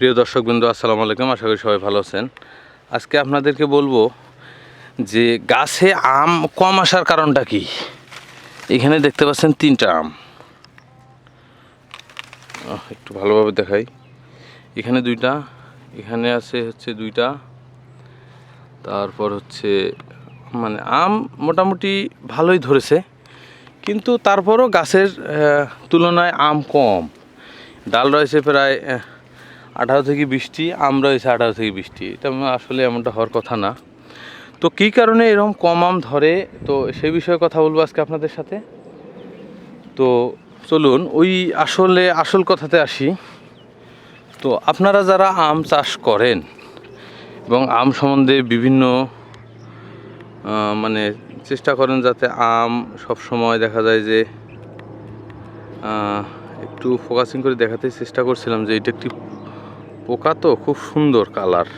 প্রিয় দর্শকবৃন্দ, আসসালামু আলাইকুম। আশা করি সবাই ভালো আছেন। আজকে আপনাদেরকে বলব যে গাছে আম কম আসার কারণটা কি? এখানে দেখতে পাচ্ছেন তিনটা আম। একটু ভালোভাবে দেখাই। এখানে দুইটা, এখানে আছে হচ্ছে দুইটা। তারপর হচ্ছে মানে আম মোটামুটি ভালোই ধরেছে, কিন্তু তারপরও গাছের তুলনায় আম কম। ডাল রয়েছে প্রায় আঠারো থেকে বৃষ্টি আম রয়েছে আঠারো থেকে বিশটি এটা আসলে এমনটা হওয়ার কথা না। তো কী কারণে এরকম কম আম ধরে? তো সেই বিষয়ে কথা বলব আজকে আপনাদের সাথে। তো চলুন, ওই আসলে, আসল কথাতে আসি। তো আপনারা যারা আম চাষ করেন এবং আম সম্বন্ধে বিভিন্ন মানে চেষ্টা করেন যাতে আম সব সময় দেখা যায় যে একটু ফোকাসিং করে দেখাতে চেষ্টা করছিলাম যে এটা একটি পোকা তো খুব সুন্দর কালার।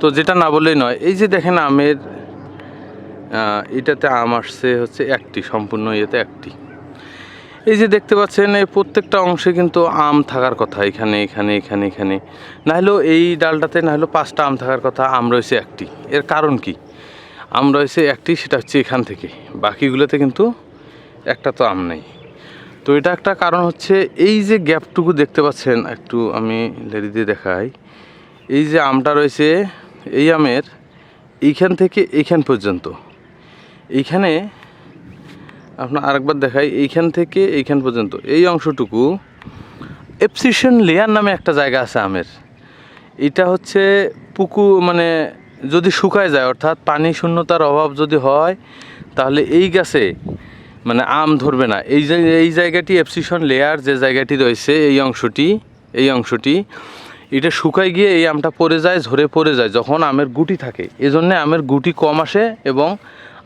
তো যেটা না বললেই নয়, এই যে দেখেন আমের এটাতে আম আসছে হচ্ছে একটি, সম্পূর্ণ ইয়েতে একটি। এই যে দেখতে পাচ্ছেন, এই প্রত্যেকটা অংশে কিন্তু আম থাকার কথা, এখানে এখানে এখানে এখানে। না হলেও এই ডালটাতে না হলেও পাঁচটা আম থাকার কথা, আম রয়েছে একটি। এর কারণ কি? আম রয়েছে একটি, সেটা হচ্ছে এখান থেকে। বাকিগুলোতে কিন্তু একটা তো আম নেই। তো এটা একটা কারণ হচ্ছে এই যে গ্যাপটুকু দেখতে পাচ্ছেন, একটু আমি লেডি দিয়ে দেখাই। এই যে আমটা রয়েছে, এই আমের এইখান থেকে এইখান পর্যন্ত। এইখানে আপনার আরেকবার দেখাই, এইখান থেকে এইখান পর্যন্ত। এই অংশটুকু এপসিশন লেয়ার নামে একটা জায়গা আছে আমের। এটা হচ্ছে পুকু মানে যদি শুকায় যায়, অর্থাৎ পানি শূন্যতার অভাব যদি হয়, তাহলে এই গাছে মানে আম ধরবে না। এই যে, এই জায়গাটি এপসিশন লেয়ার যে জায়গাটি রয়েছে, এই অংশটি এই অংশটি, এটা শুকায় গিয়ে এই আমটা পড়ে যায়, ঝরে পড়ে যায়, যখন আমের গুটি থাকে। এজন্যে আমের গুটি কম আসে এবং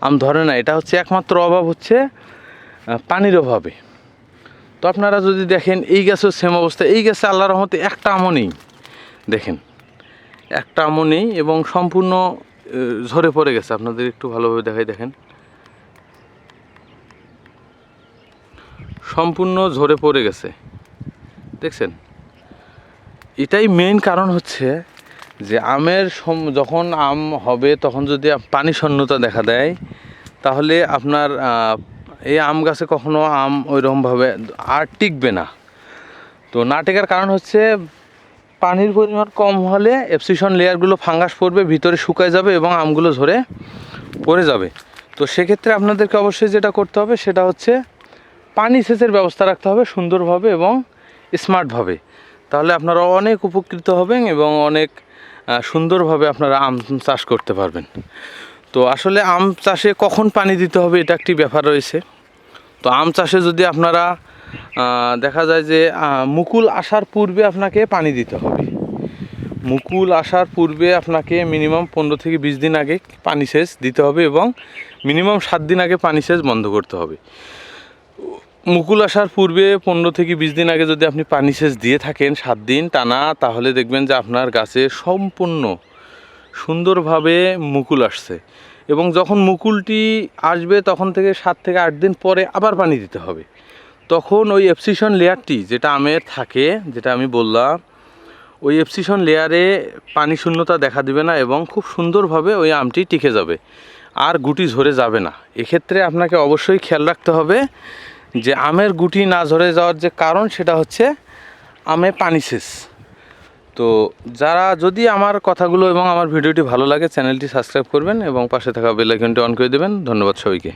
আম ধরে না। এটা হচ্ছে একমাত্র অভাব হচ্ছে পানির অভাবে। তো আপনারা যদি দেখেন, এই গাছেও সেম অবস্থা। এই গাছে আল্লাহ রহমতে একটা আমও নেই। দেখেন, একটা আমও নেই এবং সম্পূর্ণ ঝরে পড়ে গেছে। আপনাদের একটু ভালোভাবে দেখাই, দেখেন। সম্পূর্ণ ঝরে পড়ে গেছে। দেখছেন? এটাই মেইন কারণ হচ্ছে যে আমের সম- যখন আম হবে, তখন যদি পানি শূন্যতা দেখা দেয়, তাহলে আপনার এই আম গাছে কখনো আম ওইরকমভাবে আর টিকবে না। তো না টেকার কারণ হচ্ছে পানির পরিমাণ কম হলে এপসিশন লেয়ারগুলো ফাঙ্গাস পড়বে, ভিতরে শুকায় যাবে এবং আমগুলো ঝরে পড়ে যাবে। তো সেক্ষেত্রে আপনাদেরকে অবশ্যই যেটা করতে হবে, সেটা হচ্ছে পানি সেচের ব্যবস্থা রাখতে হবে সুন্দরভাবে এবং স্মার্টভাবে। তাহলে আপনারা অনেক উপকৃত হবেন এবং অনেক সুন্দরভাবে আপনারা আম চাষ করতে পারবেন। তো আসলে আম চাষে কখন পানি দিতে হবে এটা একটি ব্যাপার রয়েছে। তো আম চাষে যদি আপনারা দেখা যায় যে মুকুল আসার পূর্বে আপনাকে পানি দিতে হবে। মুকুল আসার পূর্বে আপনাকে মিনিমাম পনেরো থেকে বিশ দিন আগে পানি সেচ দিতে হবে এবং মিনিমাম সাত দিন আগে পানি সেচ বন্ধ করতে হবে। মুকুল আসার পূর্বে পনেরো থেকে বিশ দিন আগে যদি আপনি পানি সেচ দিয়ে থাকেন সাত দিন টানা, তাহলে দেখবেন যে আপনার গাছে সম্পূর্ণ সুন্দরভাবে মুকুল আসছে। এবং যখন মুকুলটি আসবে তখন থেকে সাত থেকে আট দিন পরে আবার পানি দিতে হবে। তখন ওই এপসিশন লেয়ারটি যেটা আমের থাকে, যেটা আমি বললাম, ওই এপসিশন লেয়ারে পানি শূন্যতা দেখা দিবে না এবং খুব সুন্দরভাবে ওই আমটি টিকে যাবে। আর গুটি ঝরে যাবে না। এক্ষেত্রে আপনাকে অবশ্যই খেয়াল রাখতে হবে যে আমের গুটি না ঝরে যাওয়ার যে কারণ সেটা হচ্ছে আমে পানি সেচ। তো যারা যদি আমার কথাগুলো এবং আমার ভিডিওটি ভালো লাগে, চ্যানেলটি সাবস্ক্রাইব করবেন এবং পাশে থাকা বেল আইকনটি অন করে দেবেন। ধন্যবাদ সবাইকে।